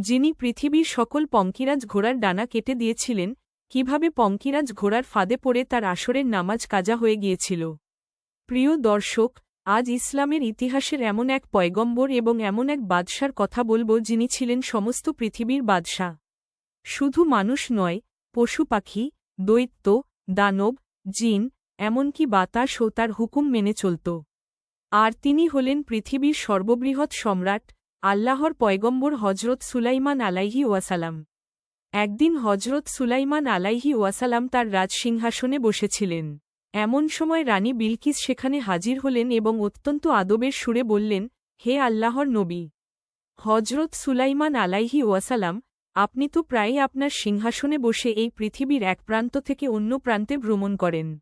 যিনি পৃথিবীর সকল পঙ্কিরাজ ঘোড়ার ডানা কেটে দিয়েছিলেন, কীভাবে পঙ্কিরাজ ঘোড়ার ফাঁদে পড়ে তার আসরের নামাজ কাজা হয়ে গিয়েছিল। প্রিয় দর্শক, আজ ইসলামের ইতিহাসের এমন এক পয়গম্বর এবং এমন এক বাদশার কথা বলব যিনি ছিলেন সমস্ত পৃথিবীর বাদশাহ। শুধু মানুষ নয়, পশু পাখি, দৈত্য, দানব, জিন, এমনকি বাতাস ও তার হুকুম মেনে চলত। আর তিনি হলেন পৃথিবীর সর্ববৃহৎ সম্রাট আল্লাহর পয়গম্বর হজরত সুলাইমান আলাইহি ওয়াসালাম। একদিন হজরত সুলাইমান আলাইহি ওয়াসালাম তার রাজসিংহাসনে বসেছিলেন। এমন সময় রানী বিলকিস সেখানে হাজির হলেন এবং অত্যন্ত আদবের সুরে বললেন, হে আল্লাহর নবী! হজরত সুলাইমান আলাইহি ওয়াসালাম, আপনি তো প্রায়ই আপনার সিংহাসনে বসে এই পৃথিবীর এক প্রান্ত থেকে অন্য প্রান্তে ভ্রমণ করেন।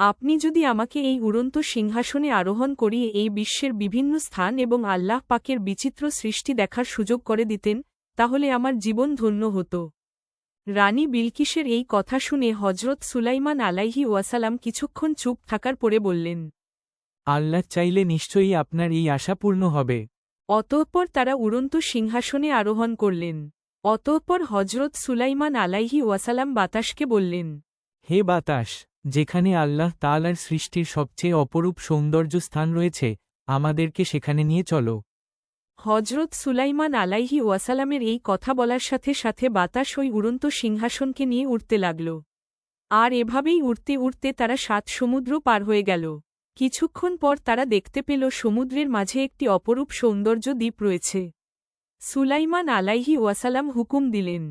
আপনি যদি আমাকে এই উড়ন্ত সিংহাসনে আরোহণ করিয়ে এই বিশ্বের বিভিন্ন স্থান এবং আল্লাহ পাকের বিচিত্র সৃষ্টি দেখার সুযোগ করে দিতেন তাহলে আমার জীবন ধন্য হতো। রানী বিলকিসের এই কথা শুনে হজরত সুলাইমান আলাইহি ওয়াসালাম কিছুক্ষণ চুপ থাকার পরে বললেন আল্লাহ চাইলে নিশ্চয়ই আপনার এই আশা পূর্ণ হবে। অতঃপর তারা উড়ন্ত সিংহাসনে আরোহণ করলেন। অতঃপর হজরত সুলাইমান আলাইহি ওয়াসালাম বাতাসকে বললেন হে বাতাস যেখানে আল্লাহ তালার সৃষ্টির সবচেয়ে অপরূপ সৌন্দর্য স্থান রয়েছে আমাদেরকে সেখানে নিয়ে চলো। হজরত সুলাইমান আলাইহি ওয়াসালামের এই কথা বলার সাথে সাথে বাতাস ওই উড়ন্ত সিংহাসনকে নিয়ে উঠতে লাগল। আর এভাবেই উড়তে উড়তে তারা সাত সমুদ্র পার হয়ে গেল। কিছুক্ষণ পর তারা দেখতে পেল সমুদ্রের মাঝে একটি অপরূপ সৌন্দর্য দ্বীপ রয়েছে। সুলাইমান আলাইহি ওয়াসালাম হুকুম দিলেন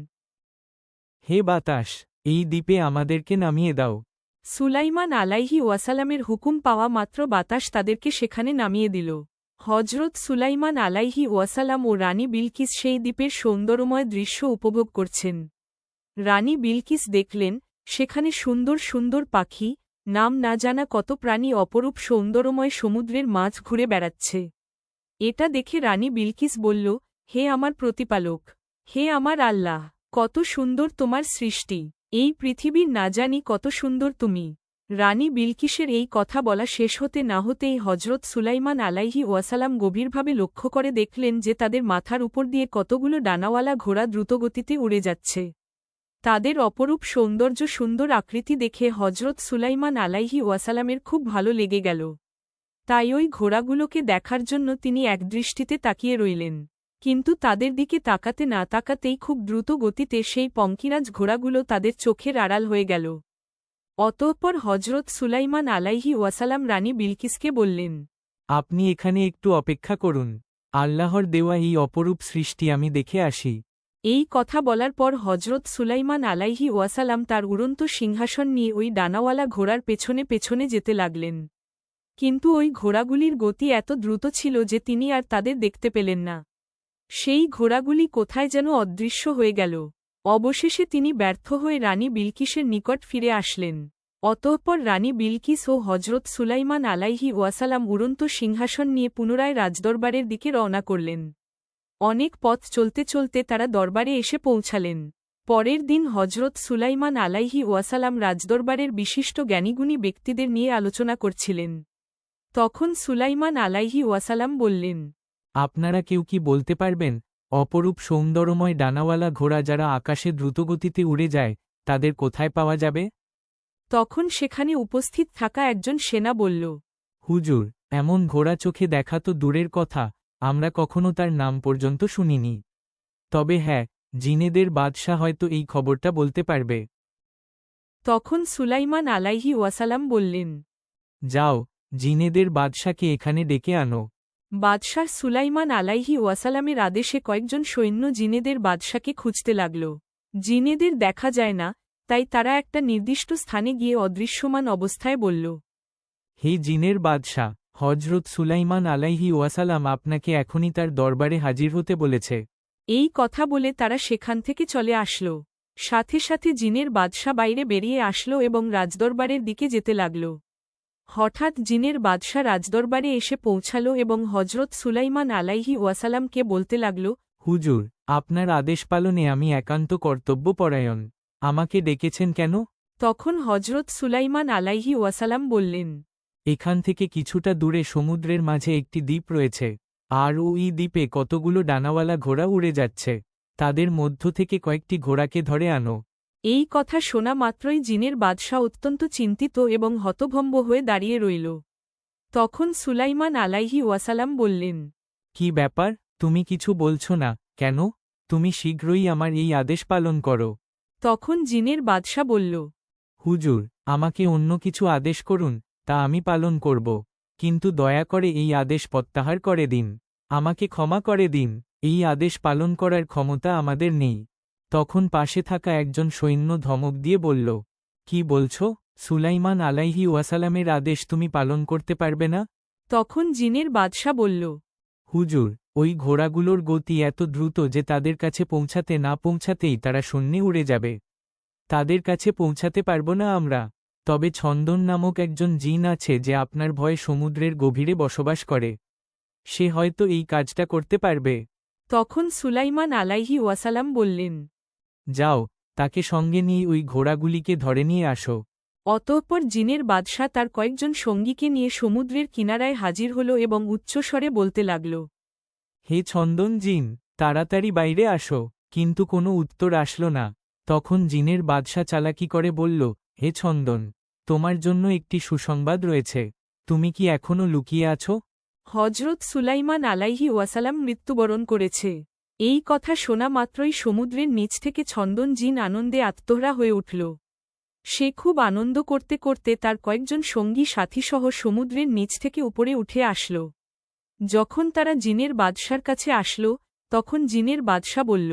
হে বাতাস এই দ্বীপে আমাদেরকে নামিয়ে দাও। সুলাইমান আলাইহি ওয়াসালামের হুকুম পাওয়া মাত্র বাতাস তাদেরকে সেখানে নামিয়ে দিল। হজরত সুলাইমান আলাইহি ওয়াসালাম ও রানী বিলকিস সেই দ্বীপের সৌন্দর্যময় দৃশ্য উপভোগ করছেন। রানী বিলকিস দেখলেন, সেখানে সুন্দর সুন্দর পাখি, নাম না জানা কত প্রাণী অপরূপ সৌন্দর্যময় সমুদ্রের মাছ ঘুরে বেড়াচ্ছে। এটা দেখে রানী বিলকিস বলল, হে আমার প্রতিপালক, হে আমার আল্লাহ, কত সুন্দর তোমার সৃষ্টি। এই পৃথিবীর না জানি কত সুন্দর তুমি। রানী বিলকিসের এই কথা বলা শেষ হতে না হতেই হজরত সুলাইমান আলাইহি ওয়াসালাম গভীরভাবে লক্ষ্য করে দেখলেন যে তাদের মাথার উপর দিয়ে কতগুলো ডানাওয়ালা ঘোড়া দ্রুতগতিতে উড়ে যাচ্ছে। তাদের অপরূপ সৌন্দর্য সুন্দর আকৃতি দেখে হজরত সুলাইমান আলাইহি ওয়াসালামের খুব ভালো লেগে গেল। তাই ওই ঘোড়াগুলোকে দেখার জন্য তিনি একদৃষ্টিতে তাকিয়ে রইলেন। কিন্তু তাদের দিকে তাকাতে না তাকাতেই খুব দ্রুত গতিতে সেই পঙ্কিরাজ ঘোড়াগুলো তাদের চোখের আড়াল হয়ে গেল। অতঃপর হজরত সুলাইমান আলাইহি ওয়াসালাম রানী বিলকিসকে বললেন আপনি এখানে একটু অপেক্ষা করুন। আল্লাহর দেওয়া এই অপরূপ সৃষ্টি আমি দেখে আসি। এই কথা বলার পর হজরত সুলাইমান আলাইহি ওয়াসালাম তার উড়ন্ত সিংহাসন নিয়ে ওই ডানাওয়ালা ঘোড়ার পেছনে পেছনে যেতে লাগলেন। কিন্তু ওই ঘোড়াগুলির গতি এত দ্রুত ছিল যে তিনি আর তাদের দেখতে পেলেন না। সেই ঘোড়াগুলি কোথায় যেন অদৃশ্য হয়ে গেল। অবশেষে তিনি ব্যর্থ হয়ে রানী বিলকিসের নিকট ফিরে আসলেন। অতঃপর রানী বিলকিস ও হজরত সুলাইমান আলাইহি ওয়াসালাম উড়ন্ত সিংহাসন নিয়ে পুনরায় রাজদরবারের দিকে রওনা করলেন। অনেক পথ চলতে চলতে তারা দরবারে এসে পৌঁছালেন। পরের দিন হজরত সুলাইমান আলাইহি ওয়াসালাম রাজদরবারের বিশিষ্ট জ্ঞানীগুণী ব্যক্তিদের নিয়ে আলোচনা করছিলেন। তখন সুলাইমান আলাইহি ওয়াসালাম বললেন আপনারা কেউ কি বলতে পারবেন? অপরূপ সৌন্দর্যময় ডানাওয়ালা ঘোড়া যারা আকাশে দ্রুতগতিতে উড়ে যায় তাদের কোথায় পাওয়া যাবে? তখন সেখানে উপস্থিত থাকা একজন সেনা বলল হুজুর এমন ঘোড়া চোখে দেখা তো দূরের কথা আমরা কখনো তার নাম পর্যন্ত শুনিনি। তবে হ্যাঁ জিনেদের বাদশাহ হয়তো এই খবরটা বলতে পারবে। তখন সুলাইমান আলাইহি ওয়াসালাম বললেন যাও জিনেদের বাদশাকে এখানে ডেকে আনো। বাদশাহ সুলাইমান আলাইহি ওয়াসালামের আদেশে কয়েকজন সৈন্য জিনেদের বাদশাকে খুঁজতে লাগল। জিনেদের দেখা যায় না তাই তারা একটা নির্দিষ্ট স্থানে গিয়ে অদৃশ্যমান অবস্থায় বলল হে জিনের বাদশাহ হজরত সুলাইমান আলাইহি ওয়াসালাম আপনাকে এখনই তার দরবারে হাজির হতে বলেছে। এই কথা বলে তারা সেখান থেকে চলে আসল। সাথে সাথে জিনের বাদশা বাইরে বেরিয়ে আসলো এবং রাজদরবারের দিকে যেতে লাগল। হঠাৎ জিনের বাদশা রাজদরবারে এসে পৌঁছাল এবং হজরত সুলাইমান আলাইহি ওয়াসালামকে বলতে লাগল হুজুর আপনার আদেশ পালনে আমি একান্ত কর্তব্যপরায়ণ আমাকে ডেকেছেন কেন? তখন হজরত সুলাইমান আলাইহি ওয়াসালাম বললেন এখান থেকে কিছুটা দূরে সমুদ্রের মাঝে একটি দ্বীপ রয়েছে। আর ওই দ্বীপে কতগুলো ডানাওয়ালা ঘোড়া উড়ে যাচ্ছে। তাদের মধ্য থেকে কয়েকটি ঘোড়াকে ধরে আনো। এই কথা শোনা মাত্রই জিনের বাদশাহ অত্যন্ত চিন্তিত এবং হতভম্ব হয়ে দাঁড়িয়ে রইল। তখন সুলাইমান আলাইহি ওয়াসালাম বললেন কি ব্যাপার? তুমি কিছু বলছো না কেন? তুমি শীঘ্রই আমার এই আদেশ পালন করো। তখন জিনের বাদশা বলল হুজুর আমাকে অন্য কিছু আদেশ করুন তা আমি পালন করব। কিন্তু দয়া করে এই আদেশ প্রত্যাহার করে দিন। আমাকে ক্ষমা করে দিন। এই আদেশ পালন করার ক্ষমতা আমাদের নেই। তখন পাশে থাকা একজন সৈন্য ধমক দিয়ে বলল কি বলছো? সুলাইমান আলাইহি ওয়াসালামের আদেশ তুমি পালন করতে পারবে না? তখন জিনের বাদশা বলল হুজুর ওই ঘোড়াগুলোর গতি এত দ্রুত যে তাদের কাছে পৌঁছাতে না পৌঁছাতেই তারা শূন্যে উড়ে যাবে। তাদের কাছে পৌঁছাতে পারব না আমরা। তবে ছন্দন নামক একজন জিন আছে যে আপনার ভয়ে সমুদ্রের গভীরে বসবাস করে। সে হয়তো এই কাজটা করতে পারবে। তখন সুলাইমান আলাইহি ওয়াসালাম বললেন যাও তাকে সঙ্গে নিয়ে ওই ঘোড়াগুলিকে ধরে নিয়ে আসো। অতঃপর জিনের বাদশাহ তার কয়েকজন সঙ্গীকে নিয়ে সমুদ্রের কিনারায় হাজির হল এবং উচ্চস্বরে বলতে লাগল হে ছন্দন জিন তাড়াতাড়ি বাইরে আসো কিন্তু কোনো উত্তর আসল না। তখন জিনের বাদশা চালাকি করে বলল হে ছন্দন তোমার জন্য একটি সুসংবাদ রয়েছে। তুমি কি এখনও লুকিয়ে আছো? হজরত সুলাইমান আলাইহি ওয়াসালাম মৃত্যুবরণ করেছে। এই কথা শোনা মাত্রই সমুদ্রের নিচ থেকে ছন্দন জিন আনন্দে আত্মহরা হয়ে উঠল। সে খুব আনন্দ করতে করতে তার কয়েকজন সঙ্গী সাথীসহ সমুদ্রের নিচ থেকে উপরে উঠে আসল। যখন তারা জিনের বাদশার কাছে আসল, তখন জিনের বাদশা বলল,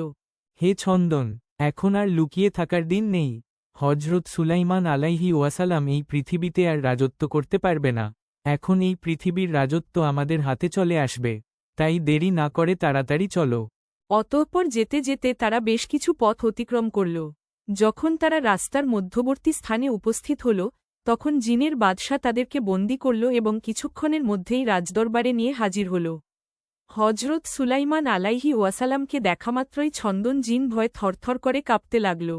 হে ছন্দন, এখন আর লুকিয়ে থাকার দিন নেই। হজরত সুলাইমান আলাইহি ওয়াসালাম এই পৃথিবীতে আর রাজত্ব করতে পারবে না। এখন এই পৃথিবীর রাজত্ব আমাদের হাতে চলে আসবে। তাই দেরি না করে তাড়াতাড়ি চলো। অতঃপর যেতে যেতে তারা বেশ কিছু পথ অতিক্রম করল। যখন তারা রাস্তার মধ্যবর্তী স্থানে উপস্থিত হল, তখন জিনের বাদশা তাদেরকে বন্দি করল এবং কিছুক্ষণের মধ্যেই রাজদরবারে নিয়ে হাজির হল। হজরত সুলাইমান আলাইহি ওয়াসালামকে দেখামাত্রই ছন্দন জিন ভয় থরথর করে কাঁপতে লাগল।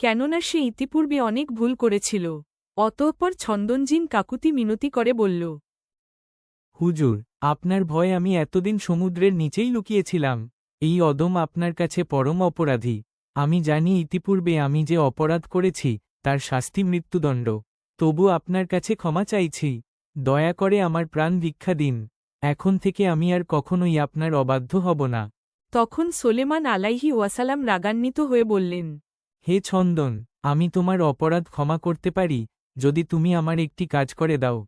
কেননা সে ইতিপূর্বে অনেক ভুল করেছিল। অতঃপর ছন্দন জিন কাকুতি মিনতি করে বলল, হুজুর, আপনার ভয়ে আমি এতদিন সমুদ্রের নিচেই লুকিয়েছিলাম। এই অদম আপনার কাছে পরম অপরাধী। আমি জানি ইতিপূর্বে আমি যে অপরাধ করেছি তার শাস্তি মৃত্যুদণ্ড। তবু আপনার কাছে ক্ষমা চাইছি। দয়া করে আমার প্রাণ ভিক্ষা দিন। এখন থেকে আমি আর কখনোই আপনার অবাধ্য হব না। তখন সোলেমান আলাইহি ওয়াসালাম রাগান্বিত হয়ে বললেন হে ছন্দন আমি তোমার অপরাধ ক্ষমা করতে পারি যদি তুমি আমার একটি কাজ করে দাও।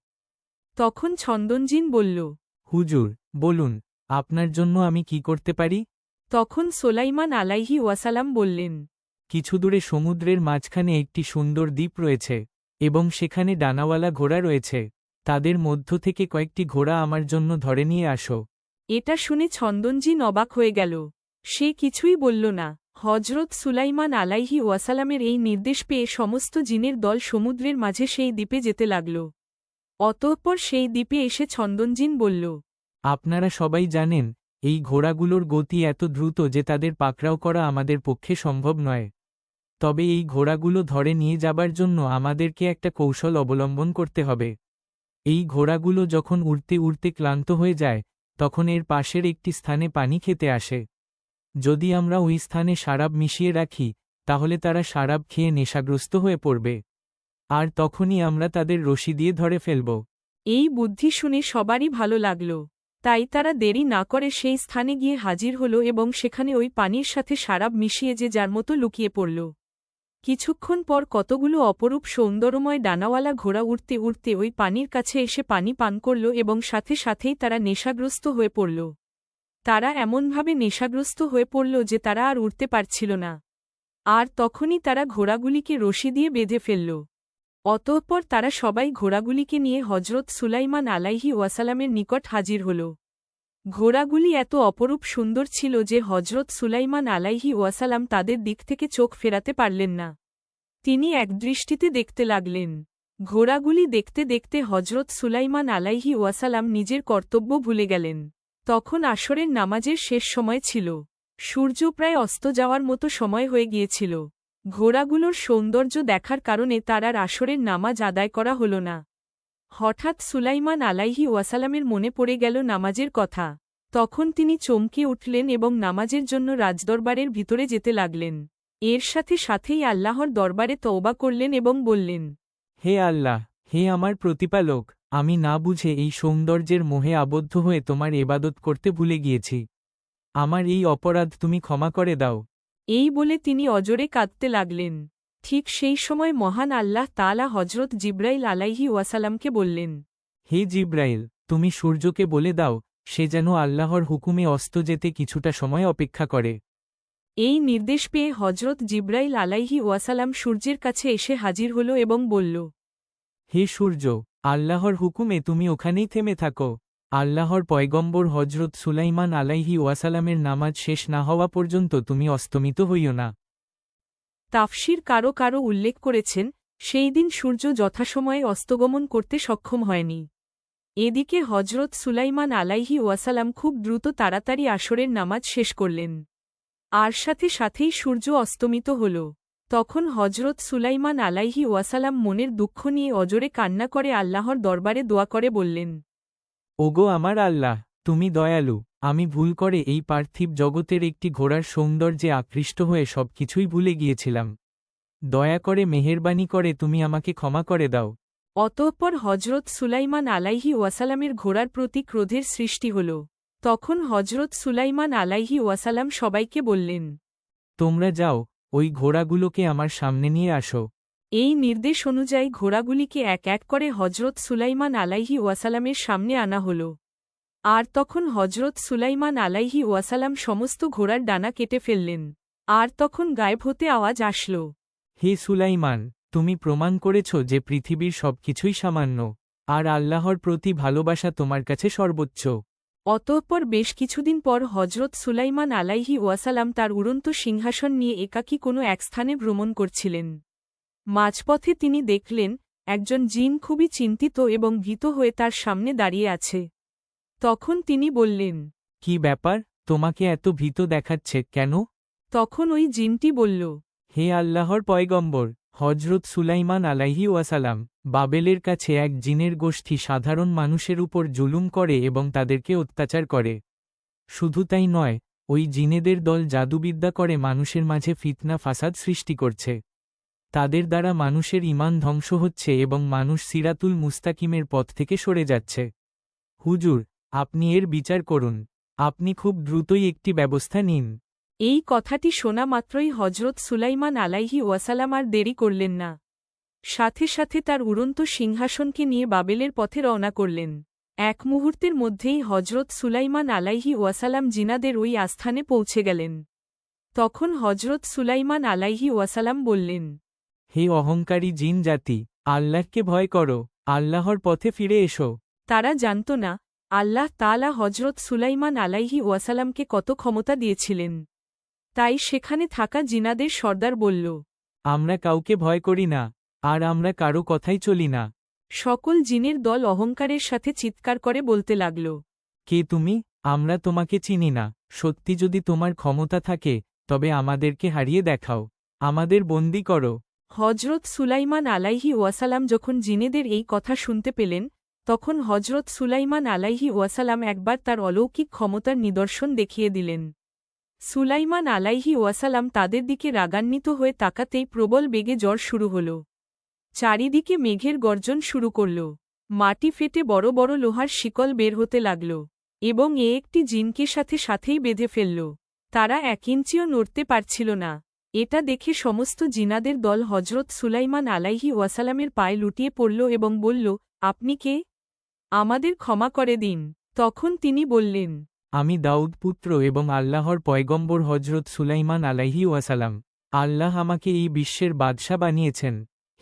তখন ছন্দনজিন বলল হুজুর বলুন আপনার জন্য আমি কি করতে পারি? তখন সোলাইমান আলাইহি ওয়াসালাম বললেন কিছু দূরে সমুদ্রের মাঝখানে একটি সুন্দর দ্বীপ রয়েছে এবং সেখানে ডানাওয়ালা ঘোড়া রয়েছে। তাদের মধ্য থেকে কয়েকটি ঘোড়া আমার জন্য ধরে নিয়ে আসো। এটা শুনে ছন্দনজিন অবাক হয়ে গেল। সে কিছুই বলল না। হজরত সুলাইমান আলাইহি ওয়াসালামের এই নির্দেশ পেয়ে সমস্ত জিনের দল সমুদ্রের মাঝে সেই দ্বীপে যেতে লাগল। অতঃপর সেই দ্বীপে এসে ছন্দনজিন বলল আপনারা সবাই জানেন এই ঘোড়াগুলোর গতি এত দ্রুত যে তাদের পাকড়াও করা আমাদের পক্ষে সম্ভব নয়। তবে এই ঘোড়াগুলো ধরে নিয়ে যাবার জন্য আমাদেরকে একটা কৌশল অবলম্বন করতে হবে। এই ঘোড়াগুলো যখন উড়তে উড়তে ক্লান্ত হয়ে যায়, তখন এর পাশের একটি স্থানে পানি খেতে আসে। যদি আমরা ওই স্থানে সারাব মিশিয়ে রাখি, তাহলে তারা সারাব খেয়ে নেশাগ্রস্ত হয়ে পড়বে। আর তখনই আমরা তাদের রশি দিয়ে ধরে ফেলব। এই বুদ্ধি শুনে সবারই ভালো লাগল। তাই তারা দেরি না করে সেই স্থানে গিয়ে হাজির হল এবং সেখানে ওই পানির সাথে সারাব মিশিয়ে যে যার মতো লুকিয়ে পড়ল। কিছুক্ষণ পর কতগুলো অপরূপ সৌন্দর্যময় ডানাওয়ালা ঘোড়া উঠতে উঠতে ওই পানির কাছে এসে পানি পান করল এবং সাথে সাথেই তারা নেশাগ্রস্ত হয়ে পড়ল। তারা এমনভাবে নেশাগ্রস্ত হয়ে পড়ল যে তারা আর উঠতে পারছিল না। আর তখনই তারা ঘোড়াগুলিকে রশি দিয়ে বেঁধে ফেলল। অতঃপর তারা সবাই ঘোড়াগুলিকে নিয়ে হজরত সুলাইমান আলাইহি ওয়াসালামের নিকট হাজির হল। ঘোড়াগুলি এত অপরূপ সুন্দর ছিল যে হজরত সুলাইমান আলাইহি ওয়াসালাম তাদের দিক থেকে চোখ ফেরাতে পারলেন না। তিনি একদৃষ্টিতে দেখতে লাগলেন। ঘোড়াগুলি দেখতে দেখতে হজরত সুলাইমান আলাইহি ওয়াসালাম নিজের কর্তব্য ভুলে গেলেন। তখন আসরের নামাজের শেষ সময় ছিল। সূর্য প্রায় অস্ত যাওয়ার মতো সময় হয়ে গিয়েছিল। ঘোড়াগুলোর সৌন্দর্য দেখার কারণে তার আর আসরের নামাজ আদায় করা হল না। হঠাৎ সুলাইমান আলাইহি ওয়াসালামের মনে পড়ে গেল নামাজের কথা। তখন তিনি চমকে উঠলেন এবং নামাজের জন্য রাজদরবারের ভিতরে যেতে লাগলেন। এর সাথে সাথেই আল্লাহর দরবারে তওবা করলেন এবং বললেন, হে আল্লাহ, হে আমার প্রতিপালক, আমি না বুঝে এই সৌন্দর্যের মোহে আবদ্ধ হয়ে তোমার এবাদত করতে ভুলে গিয়েছি। আমার এই অপরাধ তুমি ক্ষমা করে দাও। এই বলে তিনি অজরে কাঁদতে লাগলেন। ঠিক সেই সময় মহান আল্লাহ তালা হজরত জিব্রাইল আলাইহি ওয়াসালামকে বললেন হে জিব্রাইল তুমি সূর্যকে বলে দাও সে যেন আল্লাহর হুকুমে অস্ত যেতে কিছুটা সময় অপেক্ষা করে। এই নির্দেশ পেয়ে হজরত জিব্রাইল আলাইহি ওয়াসালাম সূর্যের কাছে এসে হাজির হল এবং বলল হে সূর্য আল্লাহর হুকুমে তুমি ওখানেই থেমে থাকো। আল্লাহর পয়গম্বর হজরত সুলাইমান আলাইহি ওয়াসালামের নামাজ শেষ না হওয়া পর্যন্ত তুমি অস্তমিত হইও না। তাফসির কারও কারও উল্লেখ করেছেন, সেই দিন সূর্য যথাসময়ে অস্তগমন করতে সক্ষম হয়নি। এদিকে হজরত সুলাইমান আলাইহি ওয়াসালাম খুব দ্রুত তাড়াতাড়ি আসরের নামাজ শেষ করলেন। আর সাথে সাথেই সূর্য অস্তমিত হল। তখন হজরত সুলাইমান আলাইহি ওয়াসালাম মনের দুঃখ নিয়ে অজরে কান্না করে আল্লাহর দরবারে দোয়া করে বললেন ওগো আমার আল্লাহ তুমি দয়ালু আমি ভুল করে এই পার্থিব জগতের একটি ঘোড়ার সৌন্দর্যে আকৃষ্ট হয়ে সবকিছুই ভুলে গিয়েছিলাম। দয়া করে মেহেরবানি করে তুমি আমাকে ক্ষমা করে দাও। অতঃপর হজরত সুলাইমান আলাইহি ওয়াসালামের ঘোড়ার প্রতি ক্রোধের সৃষ্টি হল। তখন হজরত সুলাইমান আলাইহি ওয়াসালাম সবাইকে বললেন তোমরা যাও ওই ঘোড়াগুলোকে আমার সামনে নিয়ে আসো। এই নির্দেশ অনুযায়ী ঘোড়াগুলিকে এক এক করে হজরত সুলাইমান আলাইহি ওয়াসালামের সামনে আনা হল। আর তখন হজরত সুলাইমান আলাইহি ওয়াসালাম সমস্ত ঘোড়ার ডানা কেটে ফেললেন। আর তখন গায়েব হতে আওয়াজ আসল। হে সুলাইমান তুমি প্রমাণ করেছ যে পৃথিবীর সবকিছুই সামান্য আর আল্লাহর প্রতি ভালোবাসা তোমার কাছে সর্বোচ্চ। অতঃপর বেশ কিছুদিন পর হজরত সুলাইমান আলাইহি ওয়াসালাম তার উড়ন্ত সিংহাসন নিয়ে একাকী কোনো এক স্থানে ভ্রমণ করছিলেন। মাঝপথে তিনি দেখলেন একজন জিন খুবই চিন্তিত এবং ভীত হয়ে তার সামনে দাঁড়িয়ে আছে। তখন তিনি বললেন কি ব্যাপার? তোমাকে এত ভীত দেখাচ্ছে কেন? তখন ওই জিনটি বলল হে আল্লাহর পয়গম্বর হজরত সুলাইমান আলাইহি ওয়াসালাম বাবেলের কাছে এক জিনের গোষ্ঠী সাধারণ মানুষের উপর জুলুম করে এবং তাদেরকে অত্যাচার করে। শুধু তাই নয় ওই জিনেদের দল জাদুবিদ্যা করে মানুষের মাঝে ফিতনা ফাসাদ সৃষ্টি করছে। তাদের দ্বারা মানুষের ইমান ধ্বংস হচ্ছে এবং মানুষ সিরাতুল মুস্তাকিমের পথ থেকে সরে যাচ্ছে। হুজুর, আপনি এর বিচার করুন। আপনি খুব দ্রুতই একটি ব্যবস্থা নিন। এই কথাটি শোনা মাত্রই হজরত সুলাইমান আলাইহি ওয়াসালাম আর দেরি করলেন না। সাথে সাথে তার উড়ন্ত সিংহাসনকে নিয়ে বাবেলের পথে রওনা করলেন। এক মুহূর্তের মধ্যেই হজরত সুলাইমান আলাইহি ওয়াসালাম জিনাদের ওই আস্থানে পৌঁছে গেলেন। তখন হজরত সুলাইমান আলাইহি ওয়াসালাম বললেন হে অহংকারী জিন জাতি আল্লাহকে ভয় করো আল্লাহর পথে ফিরে এসো। তারা জানত না আল্লাহ তালা হজরত সুলাইমান আলাইহি ওয়াসালামকে কত ক্ষমতা দিয়েছিলেন। তাই সেখানে থাকা জিনাদের সর্দার বলল আমরা কাউকে ভয় করি না আর আমরা কারও কথাই চলি না। সকল জিনের দল অহংকারের সাথে চিৎকার করে বলতে লাগল কে তুমি? আমরা তোমাকে চিনি না। সত্যি যদি তোমার ক্ষমতা থাকে তবে আমাদেরকে হারিয়ে দেখাও। আমাদের বন্দি করো। হজরত সুলাইমান আলাইহি ওয়াসালাম যখন জিনেদের এই কথা শুনতে পেলেন, তখন হজরত সুলাইমান আলাইহি ওয়াসালাম একবার তার অলৌকিক ক্ষমতার নিদর্শন দেখিয়ে দিলেন। সুলাইমান আলাইহি ওয়াসালাম তাদের দিকে রাগান্বিত হয়ে তাকাতেই প্রবল বেগে জ্বর শুরু হল। চারিদিকে মেঘের গর্জন শুরু করল। মাটি ফেটে বড় বড় লোহার শিকল বের হতে লাগল এবং এ একটি জিনকে সাথে সাথেই বেঁধে ফেলল। তারা এক ইঞ্চিও নড়তে পারছিল না। এটা দেখে সমস্ত জিনাদের দল হজরত সুলাইমান আলাইহি ওয়াসালামের পায়ে লুটিয়ে পড়ল এবং বলল, আপনি কে? আমাদের ক্ষমা করে দিন। তখন তিনি বললেন, আমি দাউদ পুত্র এবং আল্লাহর পয়গম্বর হজরত সুলাইমান আলাইহি ওয়াসালাম। আল্লাহ আমাকে এই বিশ্বের বাদশা বানিয়েছেন।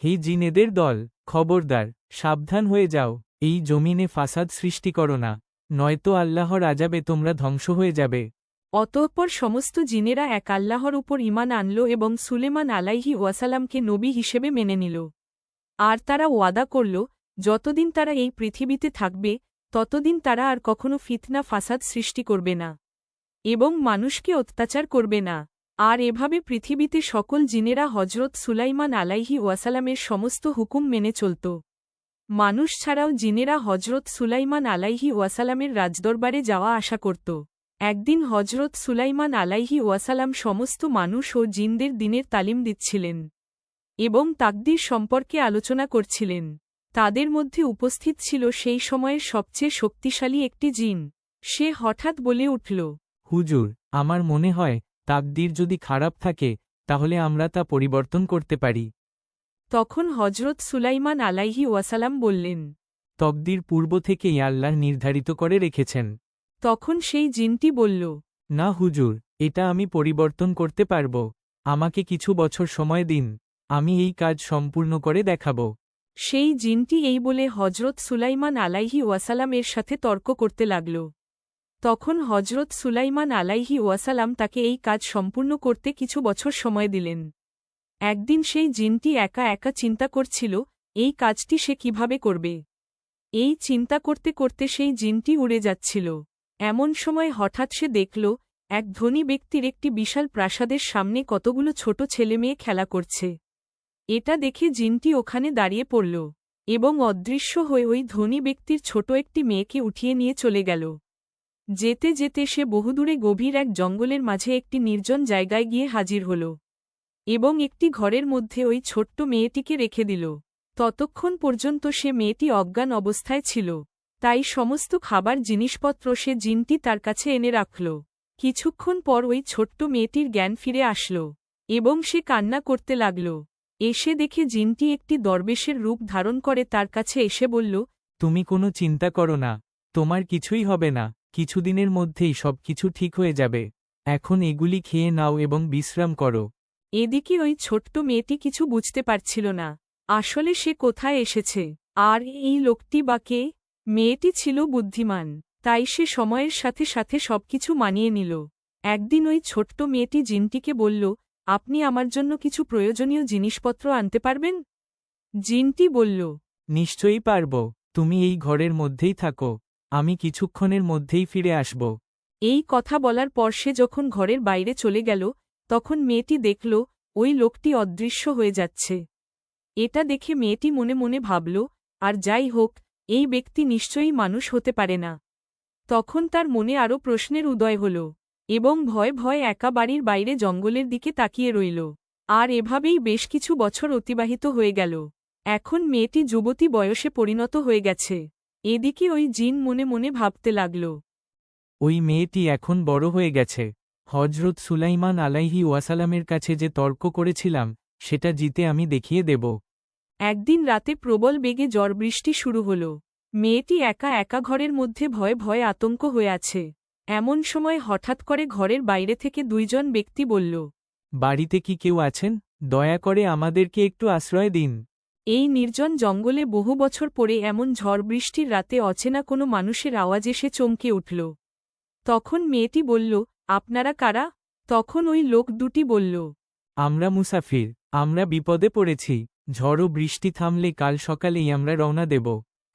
হে জিনেদের দল, খবরদার, সাবধান হয়ে যাও। এই জমিনে ফাসাদ সৃষ্টি করো না। নয়তো আল্লাহর আজাবে তোমরা ধ্বংস হয়ে যাবে। অতঃপর সমস্ত জিনেরা এক আল্লাহর উপর ইমান আনল এবং সুলেমান আলাইহি ওয়াসালামকে নবী হিসেবে মেনে নিল। আর তারা ওয়াদা করল, যতদিন তারা এই পৃথিবীতে থাকবে, ততদিন তারা আর কখনো ফিতনা, ফাসাদ সৃষ্টি করবে না। এবং মানুষকে অত্যাচার করবে না। আর এভাবে পৃথিবীতে সকল জিনেরা হজরত সুলাইমান আলাইহি ওয়াসালামের সমস্ত হুকুম মেনে চলত। মানুষ ছাড়াও জিনেরা হজরত সুলাইমান আলাইহি ওয়াসালামের রাজদরবারে যাওয়া আশা করত। একদিন হজরত সুলাইমান আলাইহি ওয়াসালাম সমস্ত মানুষ ও জিনদের দিনের তালিম দিচ্ছিলেন এবং তাকদির সম্পর্কে আলোচনা করছিলেন। তাদের মধ্যে উপস্থিত ছিল সেই সময়ের সবচেয়ে শক্তিশালী একটি জিন। সে হঠাৎ বলে উঠল হুজুর আমার মনে হয় তাকদির যদি খারাপ থাকে তাহলে আমরা তা পরিবর্তন করতে পারি। তখন হজরত সুলাইমান আলাইহি ওয়াসালাম বললেন তকদির পূর্ব থেকেই আল্লাহ নির্ধারিত করে রেখেছেন। তখন সেই জিনটি বলল না হুজুর এটা আমি পরিবর্তন করতে পারব। আমাকে কিছু বছর সময় দিন আমি এই কাজ সম্পূর্ণ করে দেখাব। সেই জিনটি এই বলে হজরত সুলাইমান আলাইহি ওয়াসালাম এর সাথে তর্ক করতে লাগল। তখন হজরত সুলাইমান আলাইহি ওয়াসালাম তাকে এই কাজ সম্পূর্ণ করতে কিছু বছর সময় দিলেন। একদিন সেই জিনটি একা একা চিন্তা করছিল এই কাজটি সে কীভাবে করবে? এই চিন্তা করতে করতে সেই জিনটি উড়ে যাচ্ছিল। এমন সময় হঠাৎ সে দেখল, এক ধনী ব্যক্তির একটি বিশাল প্রাসাদের সামনে কতগুলো ছোট ছেলেমেয়ে খেলা করছে। এটা দেখে জিনটি ওখানে দাঁড়িয়ে পড়ল এবং অদৃশ্য হয়ে ওই ধনী ব্যক্তির ছোট একটি মেয়েকে উঠিয়ে নিয়ে চলে গেল। যেতে যেতে সে বহুদূরে গভীর এক জঙ্গলের মাঝে একটি নির্জন জায়গায় গিয়ে হাজির হল এবং একটি ঘরের মধ্যে ওই ছোট্ট মেয়েটিকে রেখে দিল। ততক্ষণ পর্যন্ত সে মেয়েটি অজ্ঞান অবস্থায় ছিল। তাই সমস্ত খাবার জিনিসপত্র সে জিনটি তার কাছে এনে রাখল। কিছুক্ষণ পর ওই ছোট্ট মেয়েটির জ্ঞান ফিরে আসল এবং সে কান্না করতে লাগল। এসে দেখে জিনটি একটি দরবেশের রূপ ধারণ করে তার কাছে এসে বলল তুমি কোনো চিন্তা করো না তোমার কিছুই হবে না কিছুদিনের মধ্যেই সবকিছু ঠিক হয়ে যাবে। এখন এগুলি খেয়ে নাও এবং বিশ্রাম করো। এদিকে ওই ছোট্ট মেয়েটি কিছু বুঝতে পারছিল না। আসলে সে কোথায় এসেছে? আর এই লোকটি বা কে? মেয়েটি ছিল বুদ্ধিমান তাই সে সময়ের সাথে সাথে সবকিছু মানিয়ে নিল। একদিন ওই ছোট্ট মেয়েটি জিনটিকে বলল আপনি আমার জন্য কিছু প্রয়োজনীয় জিনিসপত্র আনতে পারবেন? জিনটি বলল নিশ্চয়ই পারব তুমি এই ঘরের মধ্যেই থাকো আমি কিছুক্ষণের মধ্যেই ফিরে আসব। এই কথা বলার পর সে যখন ঘরের বাইরে চলে গেল তখন মেয়েটি দেখল ওই লোকটি অদৃশ্য হয়ে যাচ্ছে। এটা দেখে মেয়েটি মনে মনে ভাবল আর যাই হোক এই ব্যক্তি নিশ্চয়ই মানুষ হতে পারে না। তখন তার মনে আরও প্রশ্নের উদয় হল এবং ভয় ভয় একা বাড়ির বাইরে জঙ্গলের দিকে তাকিয়ে রইল। আর এভাবেই বেশ কিছু বছর অতিবাহিত হয়ে গেল। এখন মেয়েটি যুবতী বয়সে পরিণত হয়ে গেছে। এদিকে ওই জিন মনে মনে ভাবতে লাগল। ওই মেয়েটি এখন বড় হয়ে গেছে। হজরত সুলাইমান আলাইহি ওয়াসালামের কাছে যে তর্ক করেছিলাম, সেটা জিতে আমি দেখিয়ে দেব। একদিন রাতে প্রবল বেগে ঝড় বৃষ্টি শুরু হল। মেয়েটি একা একা ঘরের মধ্যে ভয়ে ভয়ে আতঙ্ক হয়ে আছে। এমন সময় হঠাৎ করে ঘরের বাইরে থেকে দুইজন ব্যক্তি বলল বাড়িতে কি কেউ আছেন? দয়া করে আমাদেরকে একটু আশ্রয় দিন। এই নির্জন জঙ্গলে বহু বছর পরে এমন ঝড় বৃষ্টির রাতে অচেনা কোনো মানুষের আওয়াজ এসে চমকে উঠল। তখন মেয়েটি বলল আপনারা কারা? তখন ওই লোক দুটি বলল আমরা মুসাফির আমরা বিপদে পড়েছি। ঝড় বৃষ্টি থামলে কাল সকালেই আমরা রওনা দেব।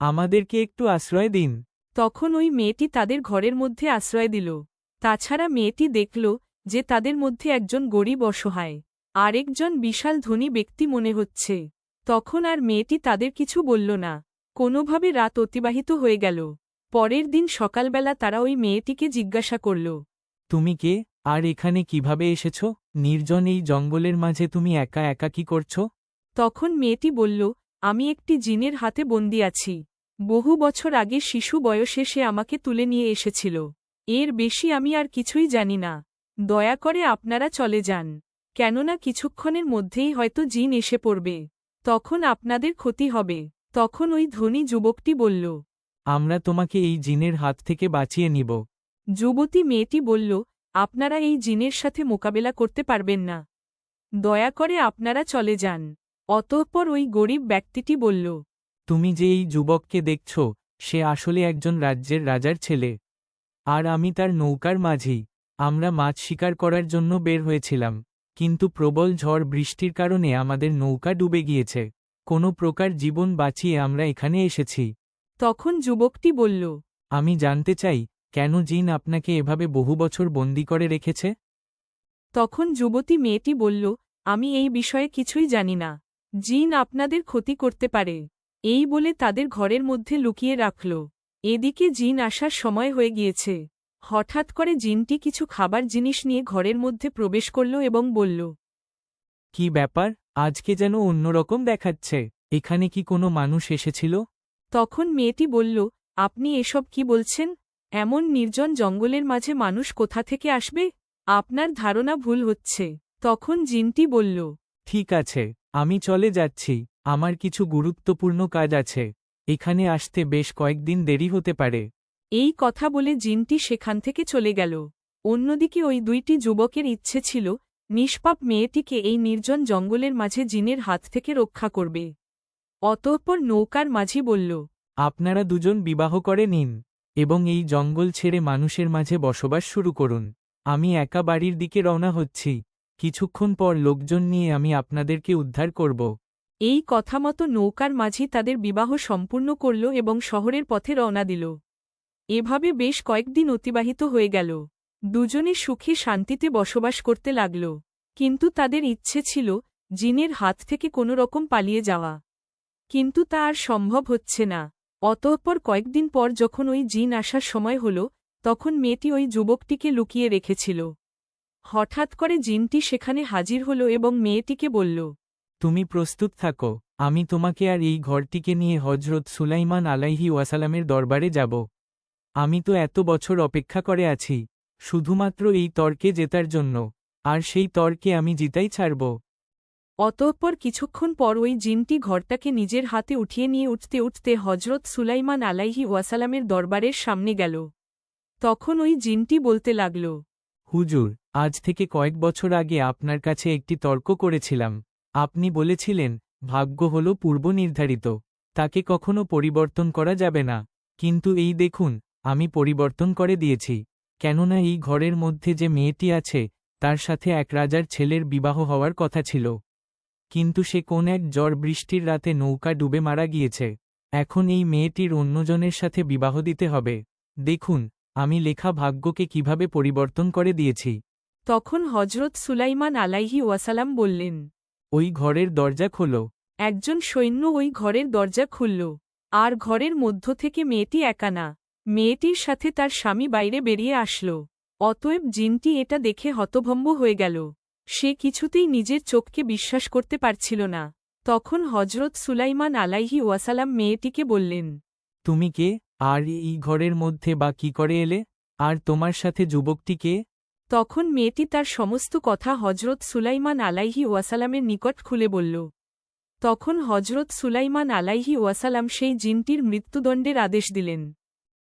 আমাদেরকে একটু আশ্রয় দিন। তখন ওই মেয়েটি তাদের ঘরের মধ্যে আশ্রয় দিল। তাছাড়া মেয়েটি দেখল যে তাদের মধ্যে একজন গরিব অসহায় আরেকজন বিশাল ধনী ব্যক্তি মনে হচ্ছে। তখন আর মেয়েটি তাদের কিছু বলল না। কোনোভাবে রাত অতিবাহিত হয়ে গেল। পরের দিন সকালবেলা তারা ওই মেয়েটিকে জিজ্ঞাসা করল তুমি কে? আর এখানে কীভাবে এসেছ? নির্জন এই জঙ্গলের মাঝে তুমি একা একা কি করছ? তখন মেয়েটি বলল আমি একটি জিনের হাতে বন্দি আছি। বহু বছর আগে শিশু বয়সে সে আমাকে তুলে নিয়ে এসেছিল। এর বেশি আমি আর কিছুই জানি না। দয়া করে আপনারা চলে যান। কেননা কিছুক্ষণের মধ্যেই হয়তো জিন এসে পড়বে। তখন আপনাদের ক্ষতি হবে। তখন ওই ধনী যুবকটি বলল আমরা তোমাকে এই জিনের হাত থেকে বাঁচিয়ে নিব। যুবতী মেয়েটি বলল আপনারা এই জিনের সাথে মোকাবেলা করতে পারবেন না। দয়া করে আপনারা চলে যান। অতঃপর ওই গরিব ব্যক্তিটি বলল তুমি যে এই যুবককে দেখছ সে আসলে একজন রাজ্যের রাজার ছেলে। আর আমি তার নৌকার মাঝি। আমরা মাছ শিকার করার জন্য বের হয়েছিলাম। কিন্তু প্রবল ঝড় বৃষ্টির কারণে আমাদের নৌকা ডুবে গিয়েছে। কোনো প্রকার জীবন বাঁচিয়ে আমরা এখানে এসেছি। তখন যুবকটি বলল আমি জানতে চাই কেন জিন আপনাকে এভাবে বহু বছর বন্দি করে রেখেছে? তখন যুবতী মেয়েটি বলল আমি এই বিষয়ে কিছুই জানি না। জিন আপনাদের ক্ষতি করতে পারে। এই বলে তাদের ঘরের মধ্যে লুকিয়ে রাখল। এদিকে জিন আসার সময় হয়ে গিয়েছে। হঠাৎ করে জিনটি কিছু খাবার জিনিস নিয়ে ঘরের মধ্যে প্রবেশ করল এবং বলল কি ব্যাপার? আজকে যেন অন্যরকম দেখাচ্ছে। এখানে কি কোনো মানুষ এসেছিল? তখন মেয়েটি বলল আপনি এসব কি বলছেন? এমন নির্জন জঙ্গলের মাঝে মানুষ কোথা থেকে আসবে? আপনার ধারণা ভুল হচ্ছে। তখন জিনটি বলল ঠিক আছে। আমি চলে যাচ্ছি আমার কিছু গুরুত্বপূর্ণ কাজ আছে এখানে আসতে বেশ কয়েকদিন দেরি হতে পারে। এই কথা বলে জিনটি সেখান থেকে চলে গেল। অন্যদিকে ওই দুইটি যুবকের ইচ্ছে ছিল নিষ্পাপ মেয়েটিকে এই নির্জন জঙ্গলের মাঝে জিনের হাত থেকে রক্ষা করবে। অতঃপর নৌকার মাঝি বলল আপনারা দুজন বিবাহ করে নিন এবং এই জঙ্গল ছেড়ে মানুষের মাঝে বসবাস শুরু করুন। আমি একা বাড়ির দিকে রওনা হচ্ছি কিছুক্ষণ পর লোকজন নিয়ে আমি আপনাদেরকে উদ্ধার করব। এই কথা মতো নৌকার মাঝি তাদের বিবাহ সম্পূর্ণ করল এবং শহরের পথে রওনা দিল। এভাবে বেশ কয়েকদিন অতিবাহিত হয়ে গেল। দুজনে সুখে শান্তিতে বসবাস করতে লাগল। কিন্তু তাদের ইচ্ছে ছিল জিনের হাত থেকে কোনো রকম পালিয়ে যাওয়া। কিন্তু তা আর সম্ভব হচ্ছে না। অতঃপর কয়েকদিন পর যখন ওই জিন আসার সময় হল, তখন মেয়েটি ওই যুবকটিকে লুকিয়ে রেখেছিল। হঠাৎ করে জিনটি সেখানে হাজির হল এবং মেয়েটিকে বলল তুমি প্রস্তুত থাকো আমি তোমাকে আর এই ঘরটিকে নিয়ে হজরত সুলাইমান আলাইহি ওয়াসালামের দরবারে যাব। আমি তো এত বছর অপেক্ষা করে আছি শুধুমাত্র এই তর্কে জেতার জন্য আর সেই তর্কে আমি জিতাই ছাড়ব। অতঃপর কিছুক্ষণ পর ওই জিনটি ঘরটাকে নিজের হাতে উঠিয়ে নিয়ে উঠতে উঠতে হজরত সুলাইমান আলাইহি ওয়াসালামের দরবারের সামনে গেল। তখন ওই জিনটি বলতে লাগল হুজুর, আজ থেকে কয়েক বছর আগে আপনার কাছে একটি তর্ক করেছিলাম। আপনি বলেছিলেন, ভাগ্য হল পূর্ব নির্ধারিত। তাকে কখনো পরিবর্তন করা যাবে না। কিন্তু এই দেখুন, আমি পরিবর্তন করে দিয়েছি। কেননা এই ঘরের মধ্যে যে মেয়েটি আছে, তার সাথে এক রাজার ছেলের বিবাহ হওয়ার কথা ছিল। কিন্তু সে কোন এক জ্বর বৃষ্টির রাতে নৌকা ডুবে মারা গিয়েছে। এখন এই মেয়েটির অন্যজনের সাথে বিবাহ দিতে হবে। দেখুন আমি লেখা ভাগ্যকে কীভাবে পরিবর্তন করে দিয়েছি? তখন হজরত সুলাইমান আলাইহি ওয়াসালাম বললেন ওই ঘরের দরজা খোলো। একজন সৈন্য ওই ঘরের দরজা খুলল। আর ঘরের মধ্য থেকে মেয়েটি একা না। মেয়েটির সাথে তার স্বামী বাইরে বেরিয়ে আসল। অতএব জিনটি এটা দেখে হতভম্ব হয়ে গেল। সে কিছুতেই নিজের চোখকে বিশ্বাস করতে পারছিল না। তখন হজরত সুলাইমান আলাইহি ওয়াসালাম মেয়েটিকে বললেন তুমি কে? আর এই ঘরের মধ্যে বা কি করে এলে? আর তোমার সাথে যুবকটিকে তখন মেয়েটি তার সমস্ত কথা হজরত সুলাইমান আলাইহি ওয়াসালামের নিকট খুলে বলল। তখন হজরত সুলাইমান আলাইহি ওয়াসালাম সেই জিনটির মৃত্যুদণ্ডের আদেশ দিলেন।